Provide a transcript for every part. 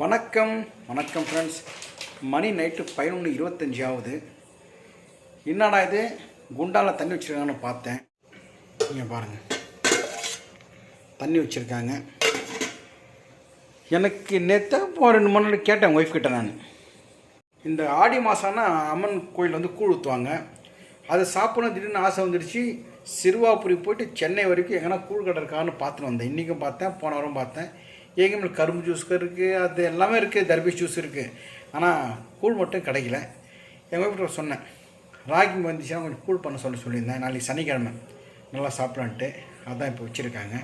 வணக்கம் வணக்கம் ஃப்ரெண்ட்ஸ் மணி நைட்டு பதினொன்று இருபத்தஞ்சி ஆகுது என்னடா இது? குண்டாவில் தண்ணி வச்சுருக்காங்கன்னு பார்த்தேன். நீங்கள் பாருங்கள் தண்ணி வச்சுருக்காங்க. எனக்கு நேற்று இப்போ ரெண்டு மணி நேரம் கேட்டேன் ஒய்ஃப் கிட்ட நான். இந்த ஆடி மாதம்னா அம்மன் கோயில் வந்து கூழ் ஊற்றுவாங்க அதை சாப்பிடணும் திடீர்னு ஆசை வந்துடுச்சு. சிறுவாபுரி போயிட்டு சென்னை வரைக்கும் எங்கன்னா கூழ் கடை இருக்கான்னு பார்த்துட்டு வந்தேன். இன்றைக்கும் பார்த்தேன் போன வாரம் பார்த்தேன். எங்கேயுமே கரும்பு ஜூஸ் இருக்குது அது எல்லாமே இருக்குது தர்பீஸ் ஜூஸ் இருக்குது ஆனால் கூழ் மட்டும் கிடைக்கல. எங்கள் வீட்டில் சொன்னேன் ராகி வந்துச்சுன்னா கொஞ்சம் கூழ் பண்ண சொல்ல சொல்லியிருந்தேன். நாளைக்கு சனிக்கிழமை. நல்லா சாப்பிடலான்ட்டு. அதான் இப்போ வச்சுருக்காங்க.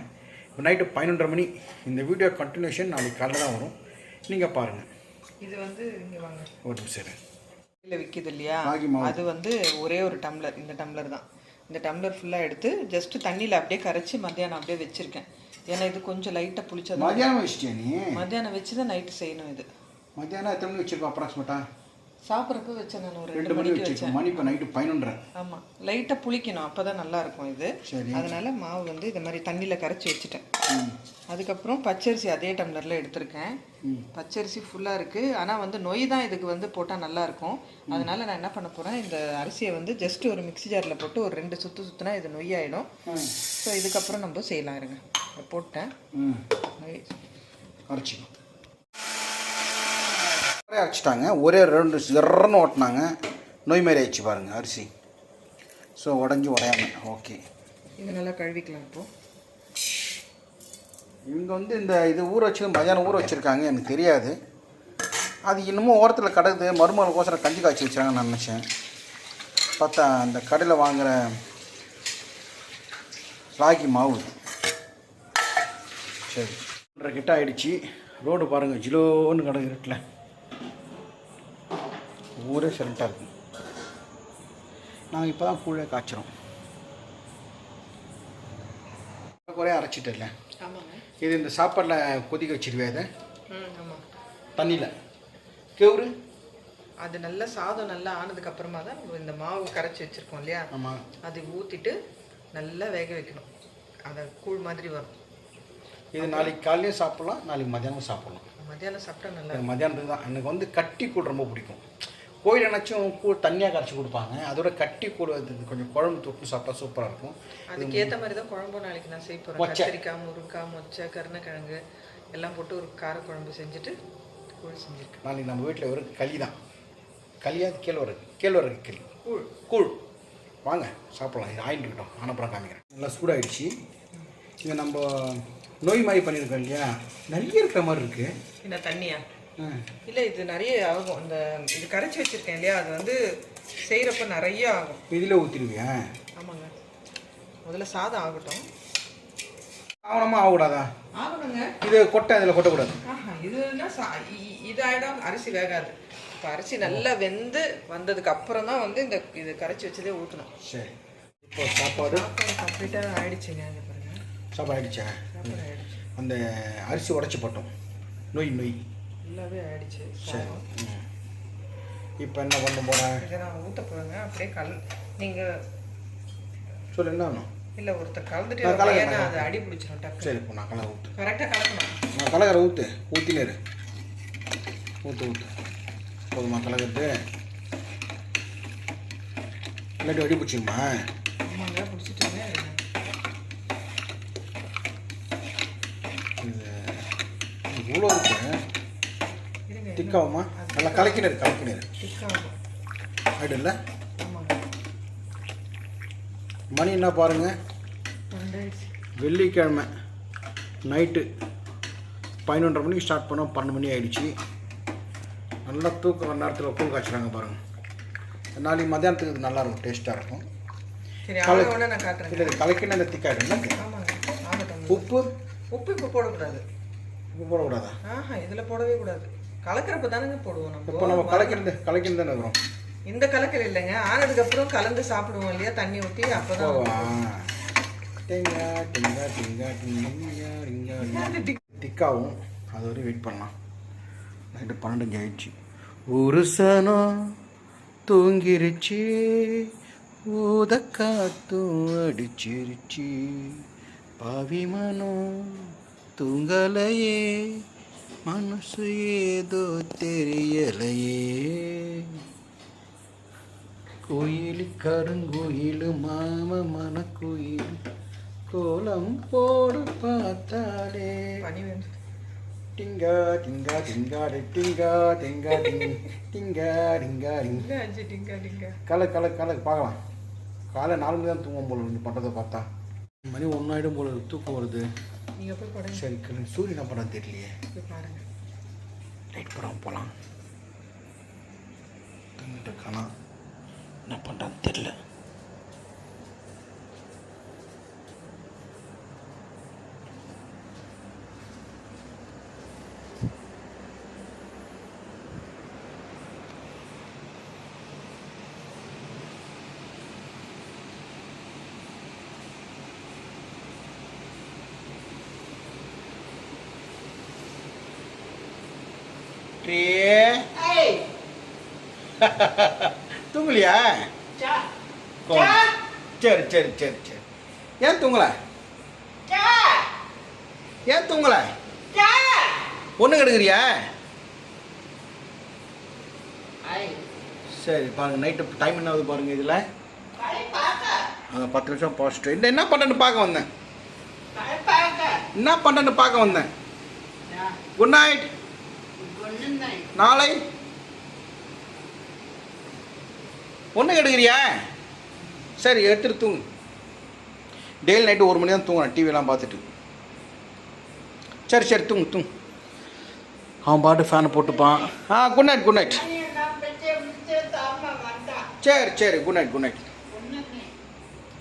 இப்போ நைட்டு பதினொன்றரை மணி. இந்த வீடியோ கண்டினியூஷன் நாளைக்கு காலைல தான் வரும். நீங்கள் பாருங்கள் இது வந்து இங்க வாங்க. ஒரு நிமிஷம். கடையில் விற்கிது இல்லையா. அது வந்து ஒரே ஒரு டம்ளர் இந்த டம்ளர் தான். இந்த டம்ளர் ஃபுல்லாக எடுத்து ஜஸ்ட் தண்ணியில் அப்படியே கரைச்சி மத்தியானம் அப்படியே வச்சிருக்கேன். ஏன்னா இது கொஞ்சம் லைட்டாக புளிச்சது. மதியானம் வச்சிட்டியா நீ? மத்தியானம் வச்சு தான் நைட்டு செய்யணும் இது. மத்தியானம் எத்தனை மணி வச்சிருக்கோம் அப்ராக்சிமேட்டா சாப்பிட்றப்ப வச்சேன் நான் ஒரு ரெண்டு ரெண்டு மணி மணிக்கு வச்சேன். மணி இப்போ நைட்டு பதினொன்றரை. ஆமாம் லைட்டாக புளிக்கணும். அப்போ தான் நல்லா இருக்கும் இது. அதனால மாவு வந்து இந்த மாதிரி தண்ணியில் கரைச்சி வச்சுட்டேன். அதுக்கப்புறம் பச்சரிசி அதே டம்ளரில் எடுத்திருக்கேன். பச்சரிசி ஃபுல்லாக இருக்குது ஆனால் வந்து நொய் தான் இதுக்கு வந்து போட்டால் நல்லா இருக்கும். அதனால நான் என்ன பண்ண போகிறேன் இந்த அரிசியை வந்து ஜஸ்ட் ஒரு மிக்ஸி ஜாரில் போட்டு ஒரு ரெண்டு சுற்று சுற்றினா இது நொய் ஆகிடும் ஸோ இதுக்கப்புறம் நம்ம செய்யலாம் இருங்க. இதை போட்டேன். அரைச்சிக்கணும் ஒரே அரைச்சிட்டாங்க. ஒரே ரெண்டு ஜர்றன்னு ஓட்டினாங்க. நோய் மாதிரி ஆயிடுச்சு பாருங்க அரிசி. ஸோ உடஞ்சி உடையாம. ஓகே இது நல்லா கழுவிக்கலாம் இப்போது இவங்க வந்து இந்த இது ஊற வச்சு மதியானம் ஊற வச்சுருக்காங்க. எனக்கு தெரியாது. அது இன்னமும் ஓரத்தில் கிடக்குது. மருமகளுக்கோசரம் கஞ்சி காய்ச்சி வச்சுருக்காங்க நான் நினச்சேன். பார்த்தா அந்த கடையில் வாங்குகிற ராகி மாவு. சரி. ஒன்றரை கிட்ட ஆயிடுச்சு. ரோடு பாருங்கள் ஜிலோன்னு கிடக்கு இருட்டில். ஊரே சரண்ட்டாக இருக்கும் நாங்கள் இப்போ தான் கூழே காய்ச்சிறோம். குறைய அரைச்சிட்டு ஆமாங்க. இது இந்த சாப்பாடில் கொதிக்க வச்சிருவே ஆமாம் தண்ணியில் கெவுரு? அது நல்லா சாதம் நல்லா ஆனதுக்கு அப்புறமா தான் இந்த மாவு கரைச்சி வச்சுருக்கோம் இல்லையா? அது ஊற்றிட்டு நல்லா வேக வைக்கணும். அதை கூழ் மாதிரி வரும். இது நாளைக்கு காலையிலையும் சாப்பிட்லாம் நாளைக்கு மத்தியானம் சாப்பிட்லாம். மத்தியானம் சாப்பிட்டா நல்லா மத்தியானத்துக்கு தான் எனக்கு வந்து கட்டி கூழ் ரொம்ப பிடிக்கும். கோயில் என்னாச்சும் கூழ் தண்ணியாக கரைச்சி கொடுப்பாங்க. அதோட கட்டி கூழ் அது கொஞ்சம் குழம்பு தொட்டு சாப்பிட்டா சூப்பராக இருக்கும். அதுக்கேற்ற மாதிரி தான் குழம்பு நாளைக்கு நான் செய்ய போகிறேன். கத்திரிக்காய் முருங்காய் மொச்சை கருணக்கிழங்கு எல்லாம் போட்டு ஒரு காரக்குழம்பு செஞ்சுட்டு கூழ் செஞ்சுருக்கேன். நாளைக்கு நம்ம வீட்டில் வெறும் களி தான். களியா கேழ்வரகு. கேழ்வரகு களி. கூழ். கூழ். வாங்க சாப்பிட்லாம். இது ஆயிட்டு இருக்கட்டும் ஆனப்புறம் காமிக்கிறேன். நல்லா சூடாயிடுச்சு. இது நம்ம நோய் மாதிரி பண்ணியிருக்கோம் இல்லையா? நிறைய இருக்கிற மாதிரி இருக்குது என்ன தண்ணியா? இல்லை இது நிறைய ஆகும். இந்த இது கரைச்சி வச்சுருக்கேன் இல்லையா? அது வந்து செய்கிறப்ப நிறைய ஆகும். இதில் ஊற்றிடுவியா ஆமாங்க. முதல்ல சாதம் ஆகட்டும். ஆகணுமா ஆகக்கூடாதா? ஆகணுங்க. இது கொட்டை அதில் கொட்டக்கூடாது. இதுனா இது ஆயிடும் அரிசி வேகாது. இப்போ அரிசி நல்லா வெந்து வந்ததுக்கு அப்புறம் தான் வந்து இந்த இது கரைச்சி வச்சதே ஊற்றணும் சரி. இப்போ சாப்பாடு? கம்ப்ளீட்டாக ஆயிடுச்சுங்க. சாப்பாடு ஆயிடுச்சு அந்த அரிசி உடச்சி போட்டோம். நொய் நொய். நல்லாவே ஆயிடுச்சு. சரி. இப்போ என்ன பண்ண போகிறேன் இதை நான் ஊற்ற போகிறேங்க அப்படியே கல் நீங்கள் சொல்லு என்ன வேணும்? இல்லை ஒருத்தர் கலந்துட்டு ஏன்னா அது அடி பிடிச்சிடும் டக்கு சரி இப்போ நான் கலர் ஊற்று கரெக்டாக கலக்கணும். நான் கலகரை ஊற்று ஊற்றினேரு ஊற்று ஊற்று போதுமா கலக்கிறது? இல்லாட்டி அடி பிடிச்சிக்குமா ஆமாங்க பிடிச்சிட்டுங்க இது இவ்வளோ இருக்கு. திக்காகுமா நல்லா கலக்கினரு கலக்கினரு. ஆயிடும்ல ஆமாங்க. மணி என்ன பாருங்கள் ரெண்டாயிடுச்சு. வெள்ளிக்கிழமை நைட்டு பதினொன்றரை மணிக்கு ஸ்டார்ட் பண்ணோம் பன்னெண்டு மணி ஆயிடுச்சு. நல்லா தூக்கம் வர நேரத்தில் கூழ் காய்ச்சுறாங்க பாருங்கள் நாளைக்கு மத்தியானத்துக்கு இது நல்லா இருக்கும் டேஸ்ட்டாக இருக்கும். இல்லை கலக்கின திக்காயிடும் உப்பு? உப்பு இப்போ போடக்கூடாது. போடக்கூடாதா? ஆஹா இதில் போடவே கூடாது. கலக்கிறப்ப தானங்க போடுவோம் இப்போ நம்ம நம்ம கலக்கிறது கலக்கிறது தானே வரும். இந்த கலக்கல் இல்லைங்க. ஆனதுக்கு அப்புறம் கலந்து சாப்பிடுவோம் இல்லையா? தண்ணி ஊற்றி டிங்கா டிங்கா திக்காவும் அது வரையும் வெயிட் பண்ணலாம். நைட்டு பன்னெண்டு ஆயிடுச்சு. ஒரு சனம் தூங்கிருச்சு. ஊத காத்தும் அடிச்சிருச்சு. பாவி மனம் தூங்கலையே. மனசு ஏதோ தெரியலையே. கோயில் கருங்கோயில் மாம மனக்குயில். கோலம் போடு பார்த்தாலே. Dinka Dinka Dinka Dinka Dinka டிங் டிங்கா டிங்கா டிங்கா கலை கலை கலை பார்க்கலாம். காலை நாலு மணி தான் தூங்கும் போல பண்ணுறதை பார்த்தா. மணி ஒன்றாயிடும் போல தூக்கம் வருது. நீங்கள் போய் படுங்க. சரி கிளம்பி சூரியன் என்ன பண்ண தெரியலையே. போய் பாருங்க. லைட் படம் போகலாம் தூங்கிட்டு இருக்கானா என்ன பண்ணுறான்னு தெரியல ட்ரே தூங்கலையா? சரி சரி சரி சரி. ஏன் தூங்கல? ஏன் தூங்கல? ஒன்று கெடுக்கிறியா? சரி பாருங்க நைட்டு டைம் என்ன ஆகுது பாருங்க இதில். பத்து நிமிஷம் பாசிட்டு இந்த என்ன பண்ணுறேன்னு பார்க்க வந்தேன். என்ன பண்ணுறேன்னு பார்க்க வந்தேன். குட் நைட் நாளை ஒன்று கெடுக்கிறியா? சரி எடுத்துட்டு தூங்கு. டெய்லி நைட்டு ஒரு மணி தான் தூங்குறேன் டிவிலாம் பார்த்துட்டு. சரி சரி தூங்கு தூங்கு. அவன் பாட்டு ஃபேனை போட்டுப்பான். ஆ குட் நைட் குட் நைட் சரி சரி good night good night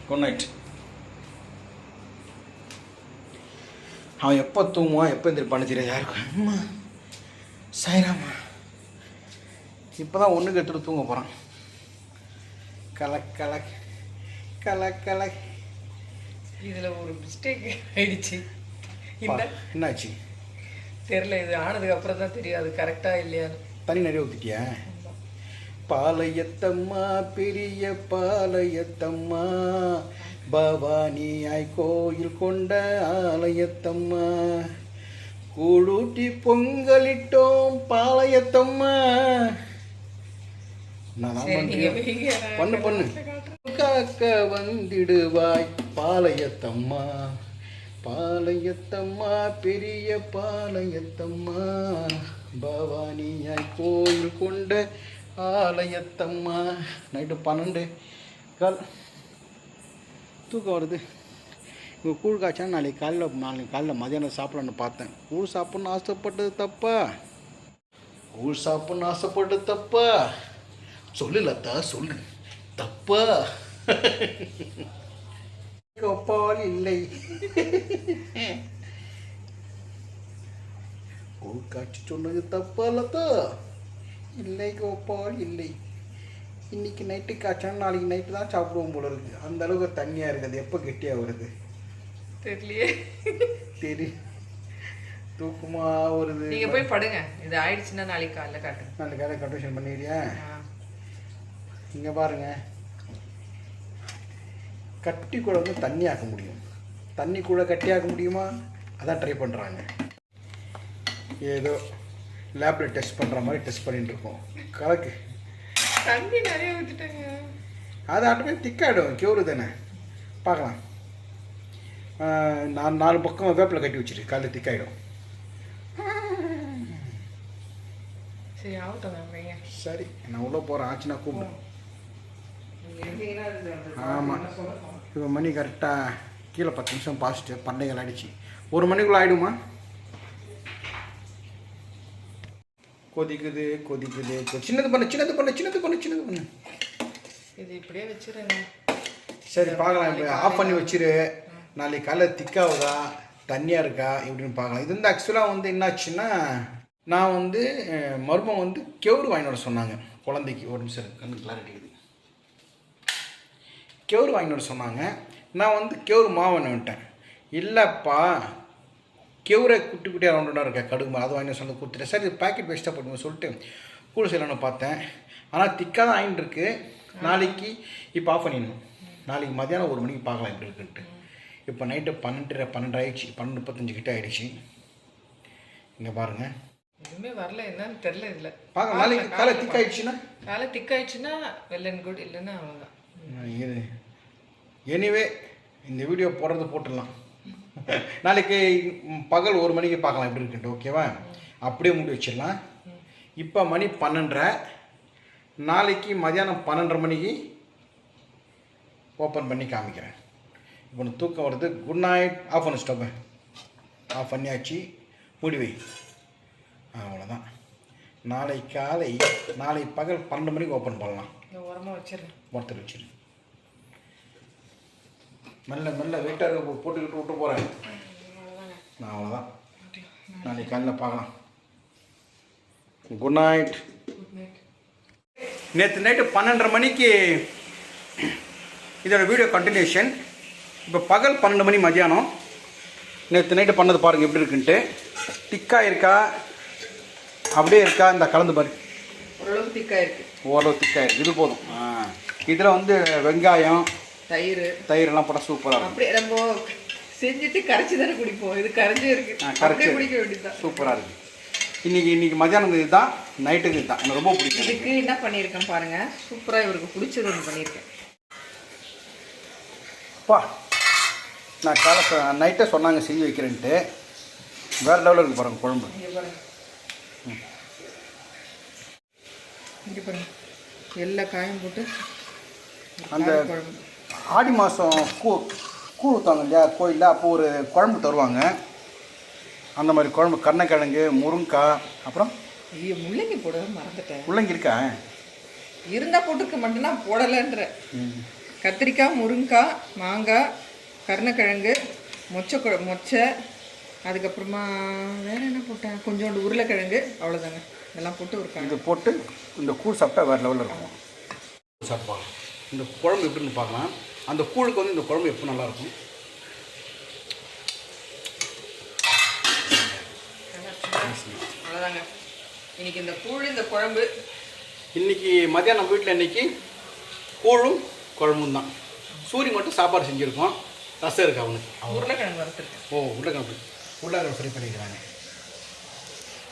good night அவன் எப்போ தூங்குவான் எப்போ எந்திரிப்பான்னு தெரியாது யாருக்கும் அம்மா சாய்ராமா. இப்போ தான் ஒன்றுக்கு எடுத்துகிட்டு தூங்க போகிறான் கலக் கலக் கலக் கலக். இதில் ஒரு மிஸ்டேக் ஆயிடுச்சு. என்னாச்சு? தெரில இது ஆனதுக்கு அப்புறம் தான் தெரியும் அது கரெக்டாக இல்லையான்னு. தண்ணி நிறைய ஊற்றிட்டியா பாளையத்தம்மா பெரிய பாளையத்தம்மா பவானியாய் கோயில் கொண்ட ஆலயத்தம்மா. கூழூட்டி பொங்கலிட்டோம் பாளையத்தம்மா. நான் பண்ணு பண்ணு. காக்க வந்திடுவாய் பாளையத்தம்மா. பாளையத்தம்மா பெரிய பாளையத்தம்மா. பவானியாய் கோயில் கொண்ட ஆலயத்தம்மா. நைட்டு பன்னெண்டு கால். தூக்கம் வருது. இங்கே கூழ் காய்ச்சா நாளைக்கு காலைல நாளைக்கு காலைல மதியானம் சாப்பிடலான்னு பார்த்தேன். கூழ் சாப்பிட்ணுன்னு ஆசைப்பட்டது தப்பா? கூழ் சாப்பிட்ணுன்னு ஆசைப்பட்டது தப்பா? சொல்லு லதா சொல்லு. தப்பா. ஒப்பால் இல்லை. கூழ் காய்ச்சி சொன்னது தப்பா லதா? இல்லை ஒப்பால் இல்லை. இன்னைக்கு நைட்டு காய்ச்சா நாளைக்கு நைட்டு தான் சாப்பிடுவோம் போல இருக்கு. அந்த அளவுக்கு தண்ணியாக இருக்குது. எப்போ கெட்டியாக வருது? தெரியலையே. சரி தூக்கமா வருது. நீங்கள் போய் படுங்க. இது ஆயிடுச்சுன்னா நாளைக்கு காலைல காட்டுங்க. நாளைக்கு காலை கன்வர்ஷன் பண்ணிடுறியா. இங்கே பாருங்க. கட்டி கூட வந்து தண்ணி ஆக்க முடியும். தண்ணி கூட கட்டி ஆக்க முடியுமா? அதான் ட்ரை பண்ணுறாங்க ஏதோ லேபில் டெஸ்ட் பண்ணுற மாதிரி டெஸ்ட் பண்ணிட்டு இருக்கோம். கலக்கு. தண்ணி நிறைய ஊற்றிட்டேங்க அது ஆட்டோமே திக்காயிடும் கியூரு தானே? பார்க்கலாம். நான் நாலு பக்கம் வேப்பில் கட்டி வச்சிரு காலைல திக்காயிடும் சரி ஆகட்டும் சரி நான் உள்ளே போகிறேன் ஆச்சுன்னா கூப்பிடு. ஆமாம் இப்போ மணி கரெக்டாக கீழே பத்து நிமிஷம் பாசிட்டு பண்டைகள் ஆயிடுச்சு. ஒரு மணிக்குள்ளே ஆயிடுமா? கொதிக்குது கொதிக்குது சின்னது பண்ணு சின்னது பண்ணு சின்னது பண்ணு சின்னது பண்ணு. இது இப்படியே வச்சிருங்க. சரி பார்க்கலாம். இப்போ ஆஃப் பண்ணி வச்சிரு. நாளைக்கு காலைல திக்காகுதா தண்ணியாக இருக்கா? எப்படின்னு பார்க்கலாம். இது வந்து ஆக்சுவலாக வந்து என்னாச்சுன்னா நான் வந்து மருமம் வந்து கெவுரு வாங்கிட்டு வர சொன்னாங்க. குழந்தைக்கு ஒரு நிமிஷம் கண்ணு கிளாரிட்டி கெவுரு வாங்கிட்டு சொன்னாங்க. நான் வந்து கெவுரு மாவு வாங்கிட்டு வந்துட்டேன். இல்லைப்பா கெவுரை குட்டி குட்டியாக ரவுண்டாக இருக்க கடுகு அது வாங்கி சொல்லி கொடுத்துட்டேன். சரி பேக்கெட் வேஸ்ட்டாக போட்டுங்க சொல்லிட்டு கூழ் செய்யலாம்னு பார்த்தேன். ஆனால் திக்காக தான் ஆகிட்டு இருக்கு. நாளைக்கு இப்போ ஆஃப் பண்ணிடணும். நாளைக்கு மதியானம் ஒரு மணிக்கு பார்க்கலாம் எப்படி இருக்குன்ட்டு. இப்போ நைட்டு பன்னெண்டு பன்னெண்டு ஆயிடுச்சு. பன்னெண்டு முப்பத்தஞ்சு கிட்ட ஆயிடுச்சு. இங்கே பாருங்கள் எதுவுமே வரல. என்னன்னு தெரியல இதுல. பார்க்க நாளைக்கு காலை திக்காயிடுச்சுன்னா காலை திக்காயிடுச்சுன்னா அண்ட் குட் இல்லைன்னா அவ்வளோதான் இது எனிவே இந்த வீடியோ போடுறது போட்டுடலாம். நாளைக்கு பகல் ஒரு மணிக்கு பார்க்கலாம் எப்படி இருக்குன்ட்டு ஓகேவா அப்படியே முடி வச்சிடலாம். இப்போ மணி பன்னெண்டரை. நாளைக்கு மதியானம் பன்னெண்டரை மணிக்கு ஓப்பன் பண்ணி காமிக்கிறேன். இப்போ தூக்கம் வருது. குட் நைட் ஆஃப் பண்ணு ஸ்டவ்வை ஆஃப் பண்ணியாச்சு. முடிவை அவ்வளோதான் நாளை காலை நாளை பகல் பன்னெண்டு மணிக்கு ஓப்பன் பண்ணலாம். ஓரமாக உரமா ஒருத்தர் வச்சிரு. மெல்ல மெல்ல வெயிட்டாக போட்டுக்கிட்டு விட்டு போகிறேன் நான் அவ்வளோதான் நாளைக்கு காலையில் பார்க்கலாம். குட் நைட் குட் நைட் நேற்று நைட்டு பன்னெண்டரை மணிக்கு இதோட வீடியோ கண்டினியூஷன் இப்போ பகல் பன்னெண்டு மணி மதியானம் நேற்று நைட்டு பண்ணது பாருங்கள் எப்படி இருக்குன்ட்டு. டிக்காக இருக்கா? அப்படியே இருக்கா? இந்த கலந்து பாரு. ஓரளவுக்கு திக்காக இருக்கு. ஓரளவு திக்கா இருக்கு. இது போதும். இதில் வந்து வெங்காயம் தயிர். தயிரெல்லாம் போட்டால் சூப்பராக இருக்கும். அப்படியே நம்ம செஞ்சுட்டு கரைச்சி தானே குடிப்போம். இது கரைஞ்சே இருக்கு. ஆ, கரைச்சு. குடிக்க வேண்டியதுதான். சூப்பராக இருக்குது இன்னைக்கு இன்னைக்கு மத்தியானம் இதுதான். நைட்டுக்கு இதுதான். எனக்கு ரொம்ப பிடிக்கும். இதுக்கு என்ன பண்ணியிருக்கேன் பாருங்க. சூப்பரா இவருக்கு பிடிச்சது ஒன்று பண்ணியிருக்கேன். அப்பா நான் காலை நைட்டே சொன்னாங்க செஞ்சு வைக்கிறேன்ட்டு. வேறு லெவலில் இருக்கு பாருங்க குழம்பு. இங்க பாருங்க. எல்லா காயும் போட்டு அந்த ஆடி மாதம் கூ கூழ் ஊற்றுவாங்க இல்லையா? கோயிலில் அப்போ ஒரு குழம்பு தருவாங்க. அந்த மாதிரி குழம்பு கருணக்கிழங்கு முருங்கைக்காய் அப்புறம்? ஐயோ முள்ளங்கி போட மறந்துட்டேன். முள்ளங்கி இருக்கா? இருந்தா போட்டிருக்க மாட்டேன்னா போடலைன்ற. கத்திரிக்காய் முருங்கைக்காய் மாங்காய் கருணக்கிழங்கு மொச்சை குழ மொச்சை அதுக்கப்புறமா வேற என்ன போட்டேன்? கொஞ்சோண்டு உருளைக்கிழங்கு அவ்வளோதாங்க இதெல்லாம் போட்டு ஒரு இது போட்டு இந்த கூழ் சாப்பிட்டா வேறு லெவலில் இருக்கும். சாப்பிடலாம் இந்த குழம்பு எப்படின்னு பார்க்கலாம். அந்த கூழுக்கு வந்து இந்த குழம்பு எப்போ நல்லாயிருக்கும் அவ்வளோதாங்க இன்னைக்கு இந்த கூழ் இந்த குழம்பு. இன்னைக்கு மத்தியானம் வீட்டில் இன்னைக்கு கூழும் குழம்பும் தான். சூரி மட்டும் சாப்பாடு செஞ்சுருக்கோம். ரசம் இருக்கு அவனுக்கு? அவன் உருளைக்கிழங்கு வறுத்துருக்கேன். ஓ உருளைக்கிழங்கு. உருளைக்கிழங்கு ஃப்ரை பண்ணிக்கிறாங்க.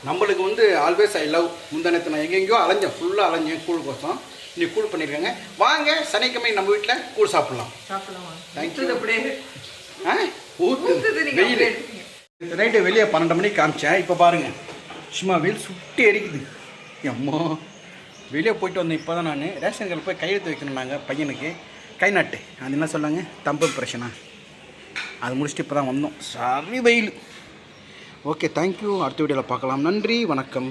நம்மளுக்கு வந்து ஆல்வேஸ் ஐ லவ் முந்தானத்தை நான் எங்கெங்கேயோ அலைஞ்சேன் ஃபுல்லாக அலைஞ்சேன் கூழ் கோசம். இன்னைக்கு கூழ் பண்ணியிருக்காங்க வாங்க சனிக்கிழமை நம்ம வீட்டில் கூழ் சாப்பிட்லாம். வெயில். நைட்டு வெளியே பன்னெண்டு மணிக்கு காமிச்சேன். இப்போ பாருங்க சும்மா வெயில் சுட்டி எரிக்குது அம்மா வெளியே போயிட்டு வந்தேன் இப்போ தான் நான். ரேஷன் கடையில் போய் கையெழுத்து வைக்கணும் நாங்கள் பையனுக்கு. கை நாட்டு. அது என்ன சொன்னாங்க தம்பு பிரச்சனை. அது முடிச்சுட்டு இப்போ தான் வந்தோம். சரி வெயில். ஓகே தேங்க்யூ அடுத்த வீடியோவில் பார்க்கலாம். நன்றி வணக்கம்.